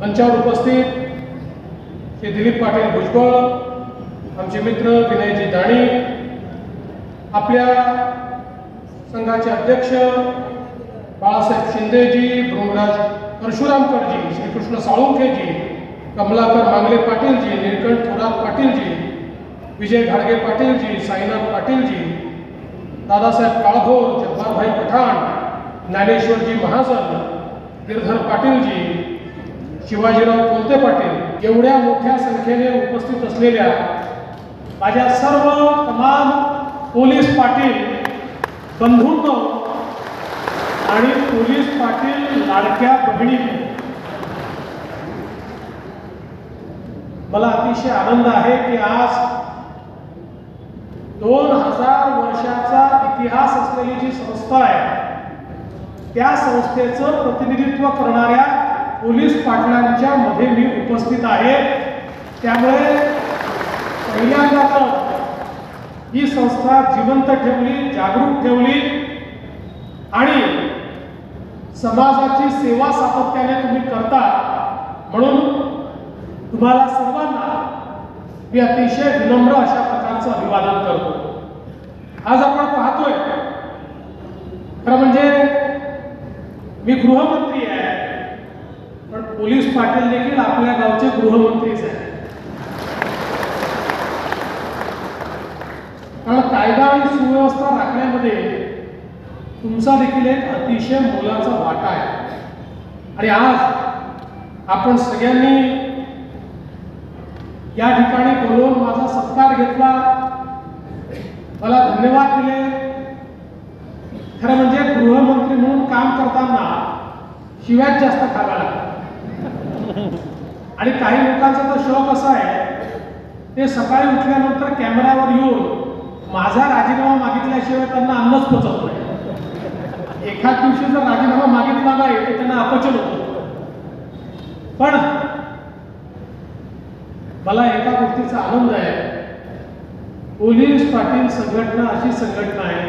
मंचावर उपस्थित श्री दिलीप पाटील भुजबळ आमचे मित्र विनयजी दाणी आपल्या संघाचे अध्यक्ष बाळासाहेब शिंदेजी भृंगराज परशुरामकरजी श्रीकृष्ण साळुंखेजी कमलाकर मांगले पाटीलजी निळकंठ थोरात पाटीलजी विजय घाडगे पाटीलजी साईनाथ पाटीलजी दादासाहेब काळभोर जब्बारभाई पठाण ज्ञानेश्वरजी महाजन गिरधर पाटीलजी शिवाजीराव कोलते पाटील एवढ्या मोठ्या संख्येने उपस्थित असलेल्या माझ्या सर्व तमाम पोलीस पाटील बंधूंनो आणि पोलीस पाटील लाडक्या बहिणी मला अतिशय आनंद आहे की आज दोन हजार वर्षाचा इतिहास असलेली जी संस्था आहे त्या संस्थेचं प्रतिनिधित्व करणाऱ्या पोलीस पाटलांच्या मध्ये मी उपस्थित आहे. त्यामुळे पहिल्यांदा तर ही संस्था जिवंत ठेवली जागरूक ठेवली आणि समाजाची सेवा सातत्याने तुम्ही करता. म्हणून तुम्हाला सर्वांना मी अतिशय विनम्र अशा प्रकारचं अभिवादन करतो. आज आपण पाहतोय खरं म्हणजे मी गृहमंत्री आहे. पोलीस पाटील देखील आपल्या गावचे गृहमंत्रीच आहेत कारण कायदा आणि सुव्यवस्था राखण्यामध्ये तुमचा देखील एक अतिशय मोलाचा वाटा आहे. आणि आज आपण सगळ्यांनी या ठिकाणी बोलवून माझा सत्कार घेतला. मला धन्यवाद दिले. खरं म्हणजे गृहमंत्री म्हणून काम करताना शिव्यात जास्त खावा लागतात आणि काही लोकांचा तर शौक असा आहे ते सकाळी उठल्यानंतर कॅमेऱ्यावर येऊन माझा राजीनामा मागितल्याशिवाय त्यांना अन्नच पचत नाही एखाद दिवशी जर राजीनामा मागितला नाही तर त्यांना अपचन होतो. पण मला एका गोष्टीचा आनंद आहे. पोलीस पाटील संघटना अशी संघटना आहे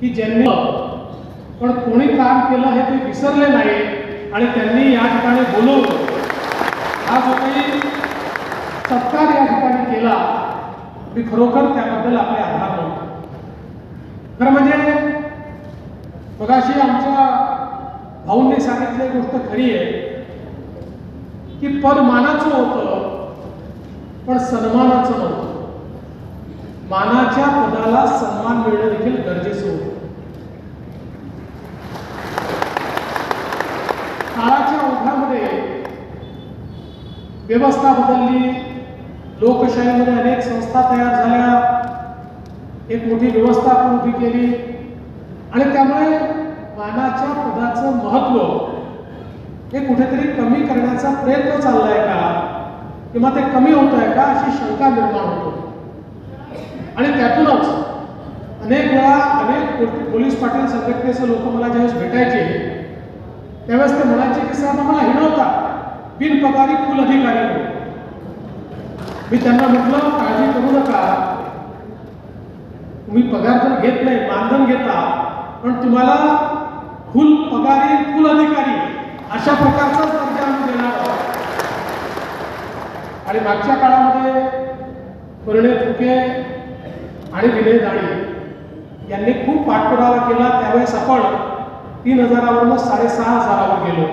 की ज्यांनी पण कोणी काम केलं हे ते विसरले नाही आणि त्यांनी या ठिकाणी बोलवलं. हा जो काही सत्कार या ठिकाणी केला मी खरोखर त्याबद्दल आपले आभार मानतो. खरं म्हणजे मगाशी आमच्या भाऊंनी सांगितली गोष्ट खरी आहे की पद मानाचं होतं पण सन्मानाचं नव्हतं. मानाच्या पदाला सन्मान मिळणं देखील गरजेचं होतं काळाच्या ओघामध्ये व्यवस्था बदलली लोकशाहीमध्ये अनेक संस्था तयार झाल्या. एक मोठी व्यवस्था आपण उभी केली. आणि त्यामुळे मानाच्या पदाचं महत्त्व हे कुठेतरी कमी करण्याचा प्रयत्न चाललाय का? किंवा ते कमी होत आहे का अशी शंका निर्माण होतो. आणि त्यातूनच अनेक वेळा अनेक पोलीस पाटील संघटनेचे लोक मला ज्यावेळेस भेटायचे त्यावेळेस ते म्हणायचे की साहेब आम्हाला हिणवता बिनपगारी कुल अधिकारी मी त्यांना म्हटलं काळजी करू नका. तुम्ही पगार तर घेत नाही मानधन घेता पण तुम्हाला फुल पगारी कुल अधिकारी अशा प्रकारचाच दर्जा आम्ही देणार आहोत. आणि मागच्या काळामध्ये परिणय फुके आणि विनय दाणी यांनी खूप पाठपुरावा केला. त्यावेळेस आपण तीन हजारावरून साडेसहा हजारावर गेलो.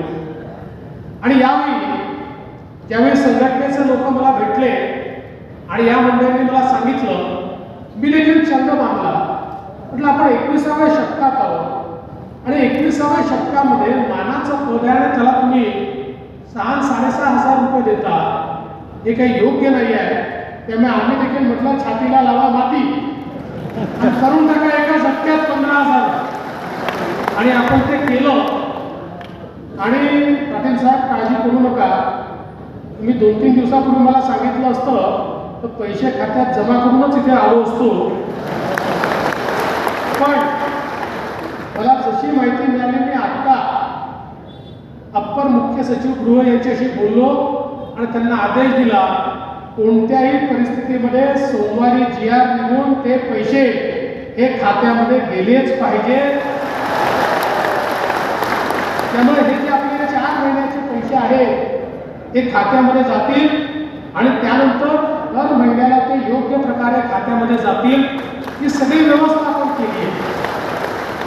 आणि यावेळी ज्यावेळी संघटनेचे लोक मला भेटले आणि या मंडळींनी मला सांगितलं मी देखील छंद मानला म्हटलं आपण एकविसाव्या शतकात आहोत आणि एकविसाव्या शतकामध्ये मानाचं पद त्याला तुम्ही सहा साडेसहा हजार रुपये देता. हे काही योग्य नाही आहे. त्यामुळे आम्ही देखील म्हटलं छातीला लावा माती करून टाका एका झटक्यात पंधरा हजार. आणि आपण ते केलं. आणि पाटील साहेब काळजी करू नका. तुम्ही दोन तीन दिवसापूर्वी मला सांगितलं असतं तर पैसे खात्यात जमा करूनच इथे आलो असतो. पण मला जशी माहिती मिळाली मी आत्ता अप्पर मुख्य सचिव गृह यांच्याशी बोललो आणि त्यांना आदेश दिला कोणत्याही परिस्थितीमध्ये सोमवारी जी आर निघून ते पैसे हे खात्यामध्ये गेलेच पाहिजे. त्यामुळे हे जे महिन्याचे पैसे आहेत ते खात्यामध्ये जातील आणि त्यानंतर दर महिन्याला ते योग्य प्रकारे खात्यामध्ये जातील. ही सगळी व्यवस्था आपण केली.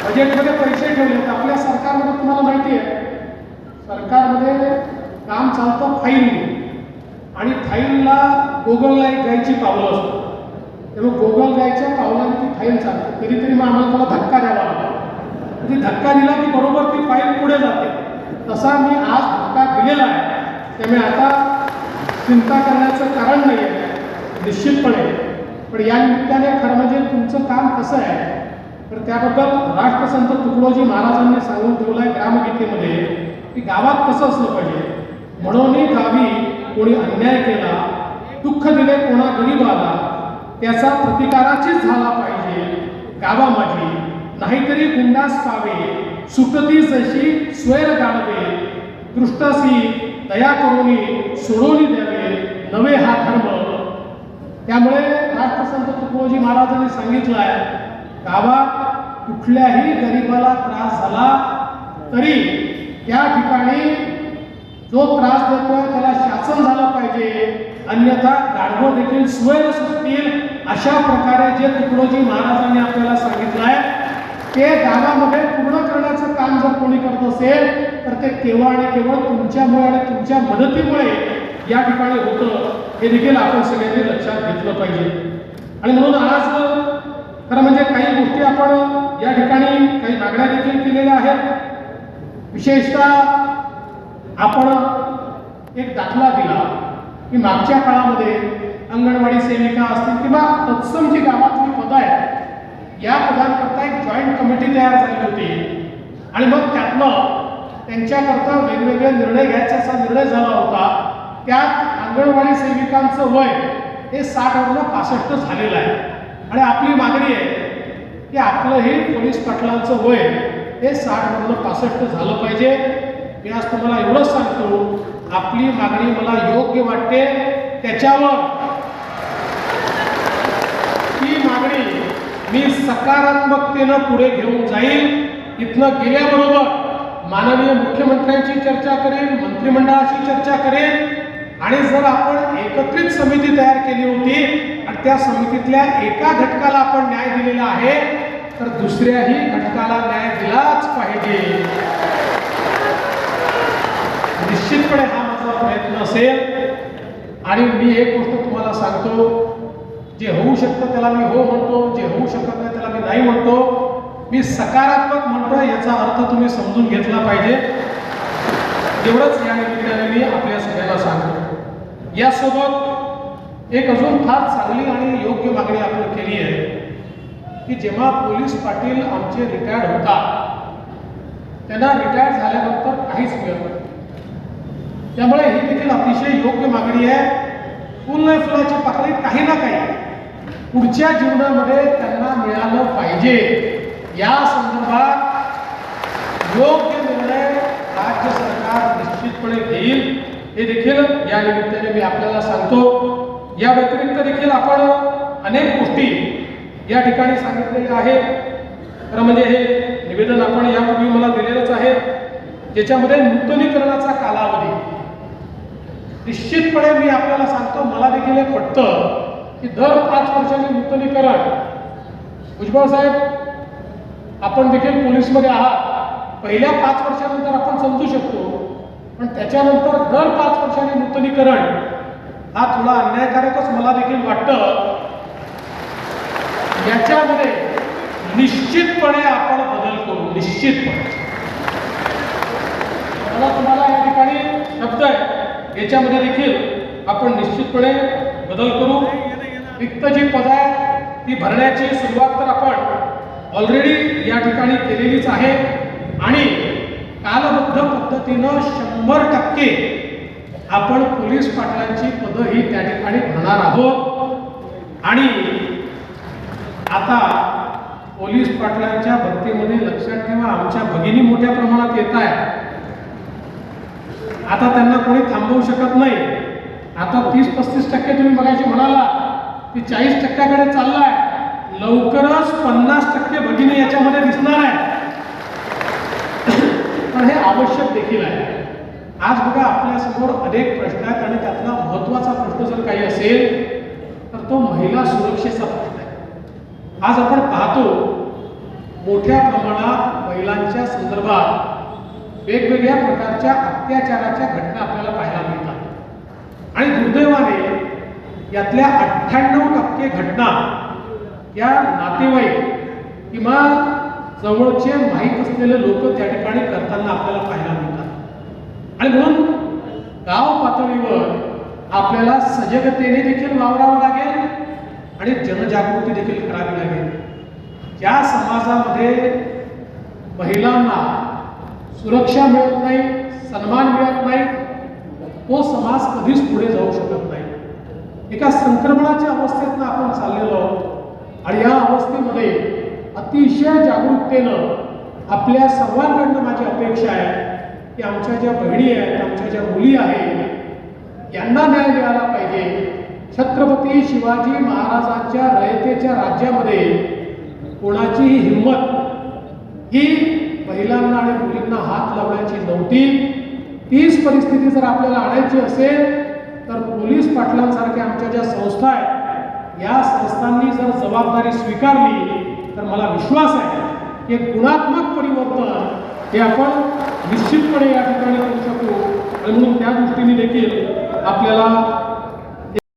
म्हणजे आहे बजेटमध्ये पैसे ठेवलेत आपल्या सरकारमध्ये तुम्हाला माहिती आहे सरकारमध्ये काम चालतं फाईलने आणि फाईलला गोगलला एक जायची पावलं असतो तेव्हा गोगल जायच्या पावलाने ती फाईल चालते. कधीतरी मग आम्हाला त्याला धक्का द्यावा लागतो. ती धक्का दिला की बरोबर ती फाईल पुढे जाते तसा मी आज धक्का दिलेला आहे त्यामुळे आता चिंता करण्याचं कारण नाही आहे निश्चितपणे. पण या निमित्ताने खरं म्हणजे तुमचं काम कसं आहे? तर त्याबद्दल राष्ट्रसंत तुकडोजी महाराजांनी सांगून ठेवलं आहे ग्रामगीतेमध्ये की गावात कसं असलं पाहिजे? म्हणून गावी कोणी अन्याय केला दुःख दिले कोणा गरीबाला त्याचा प्रतिकाराचीच झाला पाहिजे. गावा माझी नाहीतरी गुंडास पावे. सुखती जशी स्वैर गाडवे दृष्टासी दया करुणी सोडवली द्यावे नवे हा धर्म. त्यामुळे राष्ट्रसंत तुकडोजी महाराजांनी सांगितलं आहे गावात कुठल्याही गरिबाला त्रास झाला तरी त्या ठिकाणी जो त्रास देतोय त्याला शासन झालं पाहिजे. अन्यथा गाढवं देखील स्वैर सुटतील अशा प्रकारे जे तुकडोजी महाराजांनी आपल्याला सांगितलं आहे ते गावामध्ये पूर्ण करण्याचं काम जर कोणी करत असेल तर ते केवळ आणि केवळ तुमच्यामुळे आणि तुमच्या मदतीमुळे या ठिकाणी होतं. हे देखील आपण सगळ्यांनी लक्षात घेतलं पाहिजे. आणि म्हणून आज खरं म्हणजे काही गोष्टी आपण या ठिकाणी काही मागण्या देखील केलेल्या आहेत. विशेषतः आपण एक दाखला दिला की मागच्या काळामध्ये अंगणवाडी सेविका असतील किंवा तत्सम जी गावातली पदं आहेत या पदांकरता जॉईंट कमिटी तयार झाली होती. आणि मग त्यातनं त्यांच्याकरता वेगवेगळे निर्णय घ्यायचा असा निर्णय झाला होता. त्यात अंगणवाडी सेविकांचं वय हे साठवरून पासष्ट झालेलं आहे. आणि आपली मागणी आहे की आपलंही पोलीस पाटलांचं वय हे साठवरून पासष्ट झालं पाहिजे. मी आज तुम्हाला एवढंच सांगतो आपली मागणी मला योग्य वाटते. त्याच्यावर ती मागणी मी सकारात्मकतेनं पुढे घेऊन जाईल. इथनं गेल्याबरोबर माननीय मुख्यमंत्र्यांची चर्चा करेन मंत्रिमंडळाशी चर्चा करेन. आणि जर आपण एकत्रित समिती तयार केली होती आणि त्या समितीतल्या एका घटकाला आपण न्याय दिलेला आहे तर दुसऱ्याही घटकाला न्याय दिलाच पाहिजे. निश्चितपणे हा माझा प्रयत्न असेल. आणि मी एक गोष्ट तुम्हाला सांगतो जे होऊ शकतं त्याला मी हो म्हणतो जे होऊ शकत नाही त्याला मी नाही म्हणतो. मी सकारात्मक म्हणतो याचा अर्थ तुम्ही समजून घेतला पाहिजे. एवढंच या निमित्ताने मी आपल्या सगळ्यांना सांगतो. यासोबत एक अजून फार चांगली आणि योग्य मागणी आपण केली आहे की जेव्हा पोलीस पाटील आमचे रिटायर्ड होता त्यांना रिटायर्ड झाल्यानंतर काहीच मिळत नाही. त्यामुळे ही देखील अतिशय योग्य मागणी आहे. फुल नाही फुलाची पाकळी काही ना काही पुढच्या जीवनामध्ये त्यांना मिळालं पाहिजे. या संदर्भात योग्य निर्णय राज्य सरकार निश्चितपणे घेईल. हे देखील या निमित्ताने मी आपल्याला सांगतो. या व्यतिरिक्त देखील आपण अनेक गोष्टी या ठिकाणी सांगितलेल्या आहेत. खरं म्हणजे हे निवेदन आपण यापूर्वी मला दिलेलंच आहे. ज्याच्यामध्ये नूतनीकरणाचा कालावधी. निश्चितपणे मी आपल्याला सांगतो मला देखील हे पटतं. की दर पाच वर्षांनी नूतनीकरण. भुजबळ साहेब आपण देखील पोलीसमध्ये आहात. पहिल्या पाच वर्षानंतर आपण समजू शकतो पण त्याच्यानंतर दर पाच वर्षांनी नूतनीकरण. हा थोडा अन्यायकारकच मला देखील वाटतं. याच्यामध्ये निश्चितपणे आपण बदल करू निश्चितपणे. मला तुम्हाला या ठिकाणी शब्द आहे. याच्यामध्ये देखील आपण निश्चितपणे बदल करू. रिक्त जी पद आहेत ती भरण्याची सुरुवात तर आपण ऑलरेडी या ठिकाणी केलेलीच आहे. आणि कालबद्ध पद्धतीनं शंभर टक्के आपण पोलीस पाटलांची पदं ही त्या ठिकाणी भरणार आहोत. आणि आता पोलीस पाटलांच्या भरतीमध्ये लक्षात ठेवा आमच्या भगिनी मोठ्या प्रमाणात येत आहेत. आता त्यांना कोणी थांबवू शकत नाही. आता तीस पस्तीस टक्के तुम्ही बघायचे म्हणाला की चाळीस टक्क्याकडे चाललाय. लवकरच पन्नास टक्के भगिनी याच्यामध्ये दिसणार आहे. पण हे आवश्यक देखील आहे. आज बघा आपल्यासमोर अनेक प्रश्न आहेत आणि त्यातला महत्त्वाचा प्रश्न जर काही असेल तर तो महिला सुरक्षेचा प्रश्न आहे. आज आपण पाहतो मोठ्या प्रमाणात महिलांच्या संदर्भात वेगवेगळ्या प्रकारच्या अत्याचाराच्या घटना आपल्याला पाहायला मिळतात. आणि दुर्दैवाने यातल्या अठ्ठ्याण्णव टक्के घटना या नातेवाईक किंवा जवळचे माहीत असलेले लोक त्या ठिकाणी करताना आपल्याला पाहायला मिळतात. आणि म्हणून गाव पातळीवर आपल्याला सजगतेने देखील वावरावं लागेल आणि जनजागृती देखील करावी लागेल. ज्या समाजामध्ये महिलांना सुरक्षा मिळत नाही सन्मान मिळत नाही. तो समाज कधीच पुढे जाऊ शकत एका संक्रमणाच्या अवस्थेतनं आपण चाललेलो आहोत. आणि या अवस्थेमध्ये अतिशय जागरूकतेनं आपल्या सर्वांकडनं माझी अपेक्षा आहे की आमच्या ज्या बहिणी आहेत आमच्या ज्या मुली आहेत यांना न्याय मिळाला पाहिजे. छत्रपती शिवाजी महाराजांच्या रयतेच्या राज्यामध्ये कोणाचीही हिंमत ही महिलांना आणि मुलींना हात लावण्याची नव्हती. तीच परिस्थिती जर आपल्याला आणायची असेल तर पोलीस पाटलांसारख्या आमच्या ज्या संस्था आहेत या संस्थांनी जर जबाबदारी स्वीकारली तर मला विश्वास आहे की गुणात्मक परिवर्तन हे आपण निश्चितपणे या ठिकाणी करू शकू. आणि म्हणून त्या दृष्टीने देखील आपल्याला